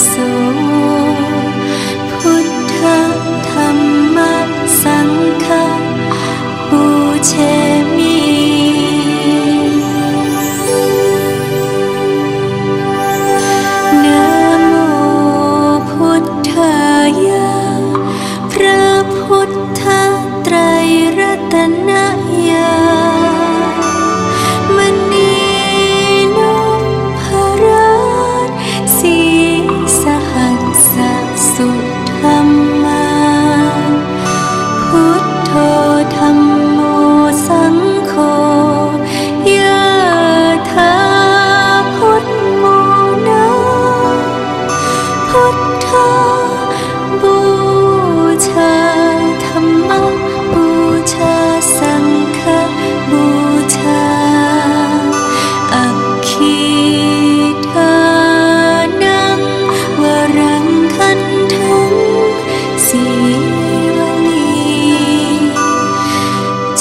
coração.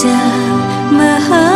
จากมหา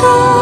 Oh.